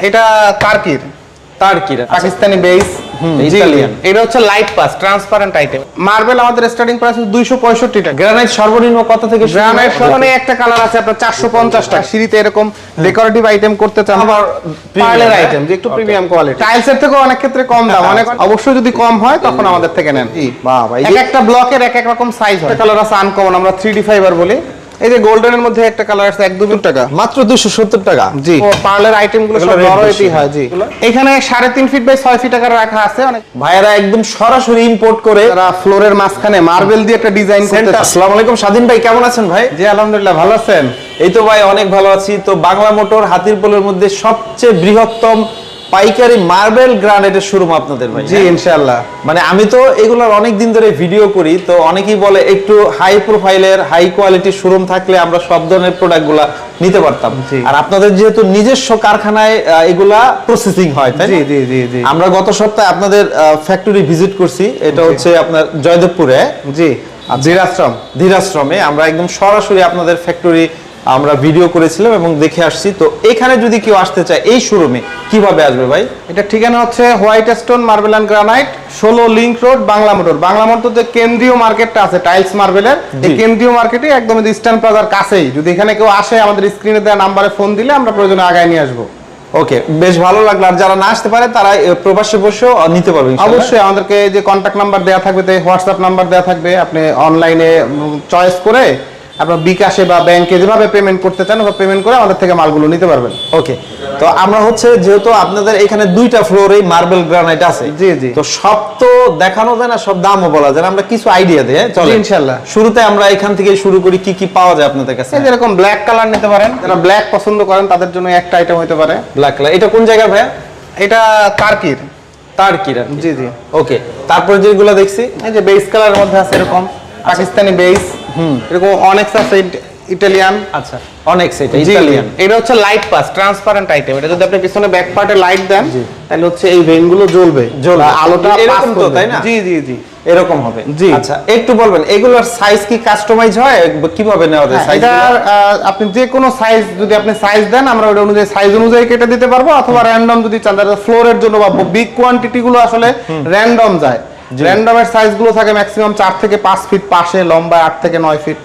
এটা তার্কির। তার্কির পাকিস্তানি বেস। এটা হচ্ছে light pass transparent item marble আমাদের স্টার্টিং প্রাইস দুইশো পঁয়ষট্টি টাকা গ্রানাইট সর্বনিম্ন কত থেকে গ্রানাইট সমানে একটা কালার আছে আপনার চারশো পঞ্চাশ টাকা সিঁড়িতে এরকম ডেকোরেটিভ আইটেম করতে চান আবার পার্লের হ্যাঁ? আইটেম যে একটু প্রিমিয়াম কোয়ালিটি টাইলস এর থেকেও অনেক ক্ষেত্রে কম দাম অনেক অবশ্যই যদি কম হয় তখন আমাদের থেকে নেন। এক একটা ব্লকের এক এক রকম সাইজ হয়। কালার আছে আনকমন আমরা থ্রি ডি ফাইবার বলি। এই যে গোল্ডেনের মধ্যে একটা কালার আছে এক দু টাকা। মাত্র দুশো সত্তর টাকা। জি ও পার্লের আইটেমগুলো সব বড়। এটি হয় জি। এখানে সাড়ে তিন ফিট বাই ছয় ফিট আকার রাখা আছে অনেক ভাইয়ারা একদম সরাসরি ইম্পোর্ট করে যারা ফ্লোরের মাঝখানে মার্বেল দিয়ে একটা ডিজাইন করতে সেন্টার আসসালামু আলাইকুম স্বাধীন ভাই কেমন আছেন ভাই? জি আলহামদুলিল্লাহ ভালো আছেন। এই তো ভাই অনেক ভালো আছি। তো বাংলা মোটর হাতিরপোলের মধ্যে সবচেয়ে বৃহত্তম পাইকারি মার্বেল গ্রানাইটের শোরুম আপনাদের ভাই জি ইনশাআল্লাহ। মানে আমি তো এগুলোর অনেক দিন ধরে ভিডিও করি তো অনেকেই বলে একটু হাই প্রোফাইলের হাই কোয়ালিটির শোরুম থাকলে আমরা সব ধরনের প্রোডাক্টগুলা নিতে পারতাম। আর আপনাদের যেহেতু নিজস্ব কারখানায় এগুলা প্রসেসিং হয় তাই? জি জি জি জি। আমরা গত সপ্তাহে আপনাদের ফ্যাক্টরি ভিজিট করছি এটা হচ্ছে আপনার জয়দেবপুরে। জি। জিরাশ্রম ধীরাশ্রমে। আমরা একদম সরাসরি আপনাদের ফ্যাক্টরি আমরা ভিডিও করেছিলাম এবং দেখে আসছি। তো এখানে যদি কেউ আসতে চায় এই শোরুমে কীভাবে আসবে ভাই? এটা ঠিকানা হচ্ছে white stone marble and granite ষোলো link road Bangla motor. Bangla motor যে কেন্দ্রীয় মার্কেটটা আছে টাইলস মার্বেলের। এই কেন্দ্রীয় মার্কেটে একদম ইস্টার্ন প্লাজার কাছেই। যদি এখানে কেউ আসে আমাদের স্ক্রিনে দেওয়া নাম্বারে ফোন দিলে আমরা প্রয়োজনে আগায় নিয়ে আসব। ওকে বেশ ভালো লাগল। আর যারা না আসতে পারে তারা প্রবাসে বসেও নিতে পারবে অবশ্যই আমাদেরকে যে কন্ট্যাক্ট নাম্বার দেওয়া থাকবে হোয়াটসঅ্যাপ নাম্বার দেওয়া থাকবে। আপনি অনলাইনে চয়েস করে আপনার বিকাশে বা ব্যাংকে যেভাবে পেমেন্ট করতে চান ওভাবে পেমেন্ট করে আমাদের থেকে মালগুলো নিতে পারবেন। ওকে তো আমরা হচ্ছে যেহেতু আপনাদের এখানে দুইটা ফ্লোরে মার্বেল গ্রানাইট আছে জি, জি। তো সব তো দেখানো যায় না সব দামও বলা যায় আমরা কিছু আইডিয়া দিই হ্যাঁ? চলো ইনশাআল্লাহ। শুরুতে আমরা এখান থেকে শুরু করি কি কি পাওয়া যায় আপনাদের কাছে? যেরকম ব্ল্যাক কালার নিতে পারেন যারা ব্ল্যাক পছন্দ করেন তাদের জন্য একটা আইটেম হতে পারে। ব্ল্যাক কালার এটা কোন জায়গার ভাইয়া? এটা তার্কির। তার কি। জি জি। ওকে তারপরে যেগুলো দেখছি। এই যে বেস কালারের মধ্যে আছে এরকম পাকিস্তানি বেস এরকম অনেক্স আছে ইটালিয়ান। আচ্ছা অনেক ইতালিয়ান এটা হচ্ছে লাইট পাস ট্রান্সপারেন্ট আইটেম এটা যদি আপনি পিছনে ব্যাক পার্টে লাইট দেন তাহলে হচ্ছে এই জ্বলবে জ্বলবে। আলোটা এরকম তো, করবে। তাই না? জি জি জি। এরকম হবে। জি। আচ্ছা একটু বলবেন এগুলোর সাইজ কি কাস্টমাইজ হয়? কীভাবে নেওয়া যায় হ্যাঁ, সাইজ আপনি যে কোনো সাইজ যদি আপনি সাইজ দেন আমরা ওটা অনুযায়ী সাইজ অনুযায়ী কেটে দিতে পারব অথবা র্যান্ডম যদি চান ফ্লোরের জন্য বা বিগ কোয়ান্টিটি গুলো আসলে র্যান্ডম যায়। র্যান্ডমের সাইজগুলো থাকে ম্যাক্সিমাম চার থেকে পাঁচ ফিট পাশে লম্বা আট থেকে নয় ফিট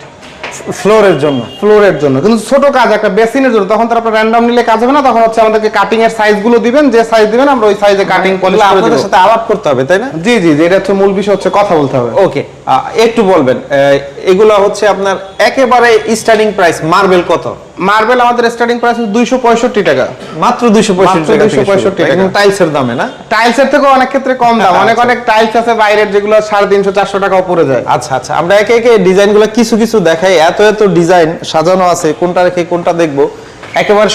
ফ্লোরের জন্য। ফ্লোরের জন্য। কিন্তু ছোট কাজ একটা বেসিনের জন্য। তখন তো আপনার র্যান্ডম নিলে কাজ হবে না তখন হচ্ছে আমাদেরকে কাটিং এর সাইজগুলো দিবেন যে সাইজ দিবেন আমরা ওই সাইজে কাটিং পলিশ করে আপনাদের সাথে আলাপ করতে হবে তাই না? জি জি জি এটা হচ্ছে মূল বিষয় হচ্ছে কথা বলতে হবে। ওকে একটু বলবেন এগুলো হচ্ছে আপনার একেবারে স্টার্টিং প্রাইস মার্বেল কত? মার্বেল আমাদের স্টার্টিং প্রাইস দুইশো পঁয়ষট্টি টাকা। মাত্র দুইশো মাত্র 265 টাকা। টাইলসের দামে না? টাইলসের থেকে অনেক ক্ষেত্রে কম দাম। অনেক অনেক টাইলস আছে বাইরের যেগুলো সাড়ে তিনশো চারশো টাকা উপরে যায়। আচ্ছা আচ্ছা। আমরা একে একে ডিজাইনগুলো কিছু কিছু দেখাই। এত এত ডিজাইন সাজানো আছে। কোনটা রেখে কোনটা দেখব? একেবারে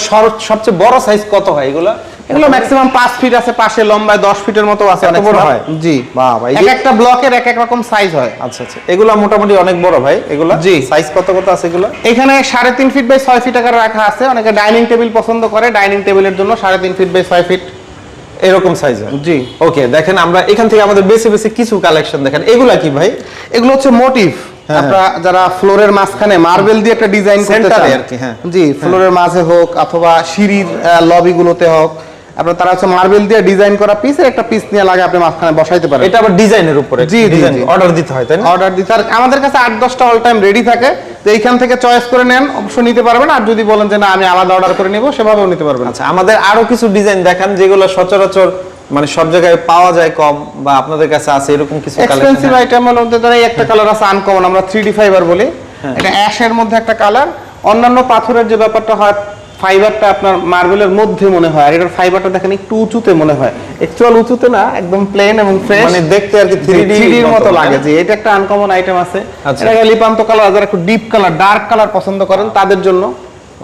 সবচেয়ে বড় সাইজ কত হয় এগুলা? এগুলো ম্যাক্সিমাম পাঁচ ফিট আছে পাশে লম্বায় দশ ফিটের মতো আছে অনেক বড় হয়? জি বাবা, এই এক একটা ব্লকের এক এক রকম সাইজ হয়। আচ্ছা আচ্ছা। এগুলা মোটামুটি অনেক বড় ভাই এগুলা? জি। সাইজ কত কত আছে এগুলা? এখানে সাড়ে তিন ফিট বাই ছয় ফিট আকার রাখা আছে অনেকে ডাইনিং টেবিল পছন্দ করে ডাইনিং টেবিলের জন্য সাড়ে তিন ফিট বাই ছয় ফিট এরকম সাইজ জি। ওকে দেখেন আমরা এখান থেকে আমাদের বেশি বেশি কিছু কালেকশন দেখেন। এগুলা কি ভাই? এগুলো হচ্ছে মোটিভ হ্যাঁ, আপনারা যারা ফ্লোরের মাঝখানে মার্বেল দিয়ে একটা ডিজাইন করতে চান আর কি, হ্যাঁ। জি ফ্লোরের মাঝে হোক অথবা সিঁড়ির লবি গুলোতে হোক আপনার তারা হচ্ছে মার্বেল দিয়ে ডিজাইন করা পিসের একটা পিস নিয়ে লাগে আপনি মাঝখানে বসাইতে পারেন। এটা আবার ডিজাইনের উপরে জি। অর্ডার দিতে হয় তাই না? অর্ডার দিতে আর আমাদের কাছে আট দশটা অল টাইম রেডি থাকে। তো এইখান থেকে চয়েস করে নেন অবশ্যই নিতে পারবেন। আর যদি বলেন যে না আমি আলাদা অর্ডার করে নিব সেভাবেও নিতে পারবেন। আচ্ছা আমাদের আরও কিছু ডিজাইন দেখান যেগুলো সচরাচর মানে সব জায়গায় পাওয়া যায় কম বা আপনাদের কাছে আছে এরকম কিছু এক্সপেন্সিভ কালেকশন আইটেমের মধ্যে ধরে একটা কালার আছে আনকমন আমরা থ্রি ডি ফাইবার বলি। হ্যাঁ। এটা অ্যাশের মধ্যে একটা কালার অন্যান্য পাথরের যে ব্যাপারটা হয় ফাইবারটা আপনার মার্বেলের মধ্যে মনে হয় আর এটার ফাইবারটা দেখেন একটু উঁচুতে মনে হয়। অ্যাকচুয়াল উঁচুতে না একদম প্লেন এবং ফ্রেশ মানে দেখতে আর কি 3D 3D এর মতো লাগে? জি এটা একটা আনকমন আইটেম আছে। এটা লিপান্ত কালার যারা একটু ডিপ কালার ডার্ক কালার পছন্দ করেন তাদের জন্য।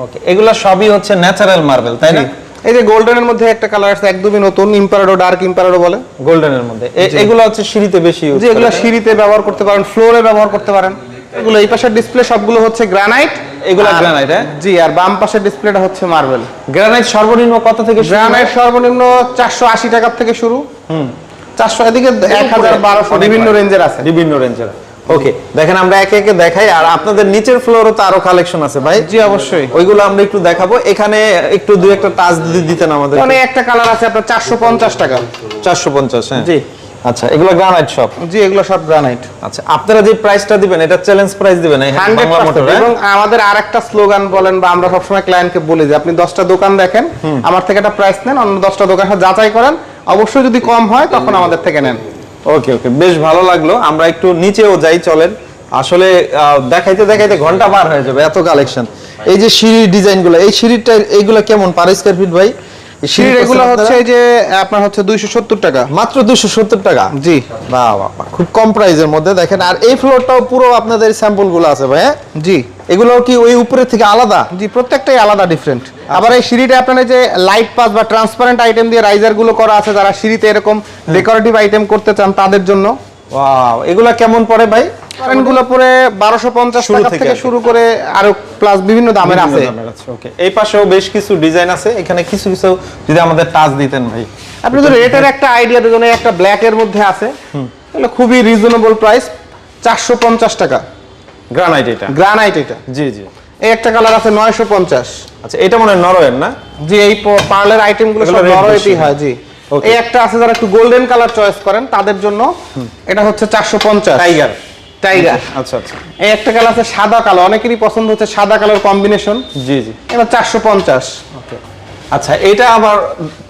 ওকে এগুলা সবই হচ্ছে ন্যাচারাল মার্বেল তাই না? এই যে গোল্ডেনের মধ্যে একটা কালার আছে একদমই নতুন ইম্পারাডো ডার্ক ইম্পারাডো বলে। গোল্ডেনের মধ্যে। এগুলো হচ্ছে সিঁড়িতে বেশি ইউজ যে এগুলো সিঁড়িতে ব্যবহার করতে পারেন ফ্লোরে ব্যবহার করতে পারেন। এগুলো এই পাশের ডিসপ্লে সবগুলো হচ্ছে গ্রানাইট এগুলো গ্রানাইট হ্যাঁ? জি আর বাম পাশের ডিসপ্লেটা হচ্ছে মার্বেল গ্রানাইট সর্বনিম্ন কত থেকে শুরু? গ্রানাইট সর্বনিম্ন চারশো আশি টাকার থেকে শুরু। এদিকে এক হাজার বারোশো অনেক বিভিন্ন রেঞ্জের আছে। বিভিন্ন রেঞ্জের ওকে দেখেন আমরা একে একে দেখাই আর আপনাদের নিচের ফ্লোরও তো আরও কালেকশন আছে ভাই। জি অবশ্যই। ওইগুলো আমরা একটু দেখাবো। এখানে একটু দুই একটা টাচ দিতে দিতেন আমাদের মানে একটা কালার আছে আপনার চারশো পঞ্চাশ টাকা। চারশো পঞ্চাশ হ্যাঁ। জি। আচ্ছা এগুলো গ্রানাইট সব জি এগুলো সব গ্রানাইট আচ্ছা আপনারা যে প্রাইসটা দিবেন এটা চ্যালেঞ্জ প্রাইস দিবেন মোটর হ্যাঁ? এবং আমাদের আরেকটা স্লোগান বলেন বা আমরা সবসময় ক্লায়েন্টকে বলি যে আপনি দশটা দোকান দেখেন আমার থেকে একটা প্রাইস নেন অন্য দশটা দোকান যাচাই করেন অবশ্যই যদি কম হয় তখন আমাদের থেকে নেন। ওকে ওকে বেশ ভালো লাগল। আমরা একটু নিচেও যাই চলেন। আসলে দেখাইতে দেখাইতে ঘণ্টা পার হয়ে যাবে এত কালেকশন এই যে সিঁড়ির ডিজাইনগুলো এই সিঁড়িটা এইগুলো কেমন? পার স্কয়ার ফিট ভাই? সিঁড়ির এগুলো হচ্ছে যে আপনার হচ্ছে দুইশো সত্তর টাকা। মাত্র দুশো সত্তর টাকা? জি। বাহ বাহ বাহ, খুব কম মধ্যে দেখেন। আর এই ফ্লোরটাও পুরো আপনাদের স্যাম্পলগুলো আছে ভাই হ্যাঁ? জি। এগুলো কি ওই উপরের থেকে আলাদা? জি প্রত্যেকটাই আলাদা ডিফারেন্ট আবার এই সিঁড়িটা আপনার এই যে লাইট পাস বা ট্রান্সপারেন্ট আইটেম দিয়ে রাইজারগুলো করা আছে যারা সিঁড়িতে এরকম ডেকোরেটিভ আইটেম করতে চান তাদের জন্য। ওয়াও এগুলা কেমন পড়ে ভাই? কারেন্টগুলো পরে বারোশো পঞ্চাশ শুরু টাকা থেকে। শুরু করে আরও প্লাস বিভিন্ন দামের আছে। ওকে এই পাশেও বেশ কিছু ডিজাইন আছে এখানে কিছু কিছু যদি আমাদের টাচ দিতেন ভাই। আপনি রেটের একটা আইডিয়া একটা ব্ল্যাক এর মধ্যে আছে। তাহলে খুবই রিজনেবল প্রাইস চারশো পঞ্চাশ টাকা। গ্রানাইট এটা। গ্রানাইট এটা। জি জি। এই একটা কালার আছে নয়শো পঞ্চাশ। আচ্ছা এটা মনে হয় নরওয়ের না? জি এই পার্লের আইটেমগুলো এগুলো সব নরওয়েতেই হয় জি। এই একটা আছে যারা একটু গোল্ডেন কালার চয়েস করেন তাদের জন্য এটা হচ্ছে চারশো পঞ্চাশ। টাইগার টাইগার আচ্ছা আচ্ছা এই একটা কালার আছে সাদা কালো অনেকেরই পছন্দ হচ্ছে সাদা কালার কম্বিনেশন জি জি। এটা চারশো পঞ্চাশ। আচ্ছা এটা আবার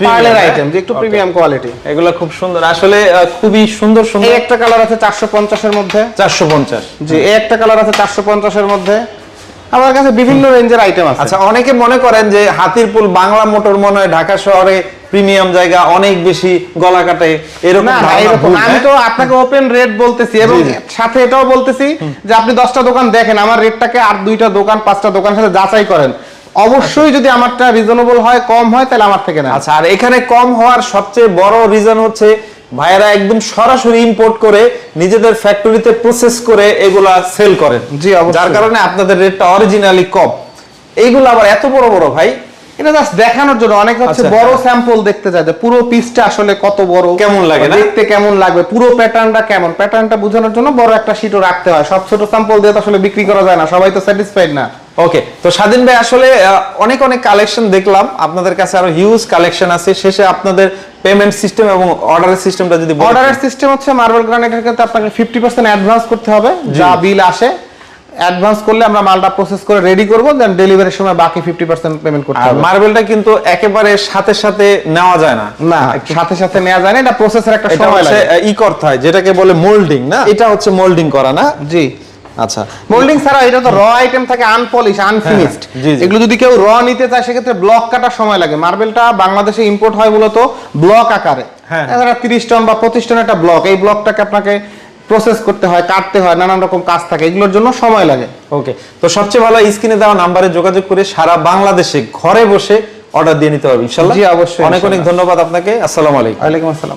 পার্লের আইটেম যে একটু প্রিমিয়াম কোয়ালিটি এগুলো খুব সুন্দর। আসলে খুবই সুন্দর সুন্দর। একটা কালার আছে চারশো পঞ্চাশের মধ্যে। চারশো পঞ্চাশ। জি এই একটা কালার আছে চারশো পঞ্চাশের মধ্যে। আমার কাছে বিভিন্ন রেঞ্জের আইটেম আছে। আচ্ছা অনেকে মনে করেন যে হাতিরপুল বাংলা মোটর মনে হয় ঢাকা শহরে প্রিমিয়াম জায়গা অনেক বেশি গলা কাটে এরকম না না এরকম আমি হ্যাঁ? তো আপনাকে ওপেন রেট বলতেছি এবং। সাথে এটাও বলতেছি যে আপনি দশটা দোকান দেখেন আমার রেটটাকে আর দুইটা দোকান পাঁচটা দোকানের সাথে যাচাই করেন। অবশ্যই যদি আমারটা রিজনেবল হয় কম হয় তাহলে আমার থেকে না আচ্ছা আর এখানে কম হওয়ার সবচেয়ে বড় রিজন হচ্ছে ভাইয়েরা একদম সরাসরি ইম্পোর্ট করে নিজেদের ফ্যাক্টরিতে প্রসেস করে এগুলা সেল করেন। জি, যার কারণে আপনাদের রেটটা অরিজিনালি কম। এইগুলো আবার এত বড় বড় ভাই এটা জাস্ট দেখানোর জন্য অনেক হচ্ছে আচ্ছা, বড়। স্যাম্পল দেখতে চায় যে পুরো পিসটা আসলে কত বড় কেমন লাগে দেখতে কেমন লাগবে পুরো প্যাটার্নটা কেমন? প্যাটার্নটা বোঝানোর জন্য বড় একটা শিটও রাখতে হয়। সব ছোট স্যাম্পল দিয়ে তো আসলে বিক্রি করা যায় না সবাই তো স্যাটিসফাইড না। ওকে তো স্বাধীন ভাই আসলে অনেক অনেক কালেকশন দেখলাম। আপনাদের কাছে আরও হিউজ কালেকশন আছে। শেষে আপনাদের পেমেন্ট সিস্টেম এবং অর্ডারের সিস্টেমটা যদি অর্ডারের সিস্টেম হচ্ছে মার্বেল গ্রানাইটের ক্ষেত্রে আপনাকে ফিফটি পার্সেন্ট অ্যাডভান্স করতে হবে। যা বিল আসে অ্যাডভান্স করলে আমরা মালটা প্রসেস করে রেডি করব দেন ডেলিভারির সময় বাকি ফিফটি পার্সেন্ট পেমেন্ট করতে হবে। মার্বেলটা কিন্তু একেবারে সাথে সাথে নেওয়া যায় না। না সাথে সাথে নেওয়া যায় না। এটা প্রসেসের একটা সময় লাগে। ই করতে হয় যেটাকে বলে মোল্ডিং না? এটা হচ্ছে মোল্ডিং করা না? জি। আচ্ছা মোল্ডিং ছাড়া এটা তো র আইটেম থাকে আনপলিশ আনফিনিশড হ্যাঁ, জি, জি। এগুলো যদি কেউ র নিতে চায় সেক্ষেত্রে ব্লক কাটার সময় লাগে। মার্বেলটা বাংলাদেশে ইম্পোর্ট হয় মূলত ব্লক আকারে। হ্যাঁ। তিরিশ টন বা পঁচিশ টন একটা ব্লক এই ব্লকটাকে আপনাকে প্রসেস করতে হয় কাটতে হয় নানান রকম কাজ থাকে। এগুলোর জন্য সময় লাগে। ওকে তো সবচেয়ে ভালো স্ক্রিনে দেওয়া নাম্বারে যোগাযোগ করে সারা বাংলাদেশে ঘরে বসে অর্ডার দিয়ে নিতে হবে জি, অবশ্যই, অনেক অনেক ধন্যবাদ আপনাকে। আসসালামু আলাইকুম। ওয়ালাইকুম আসসালাম।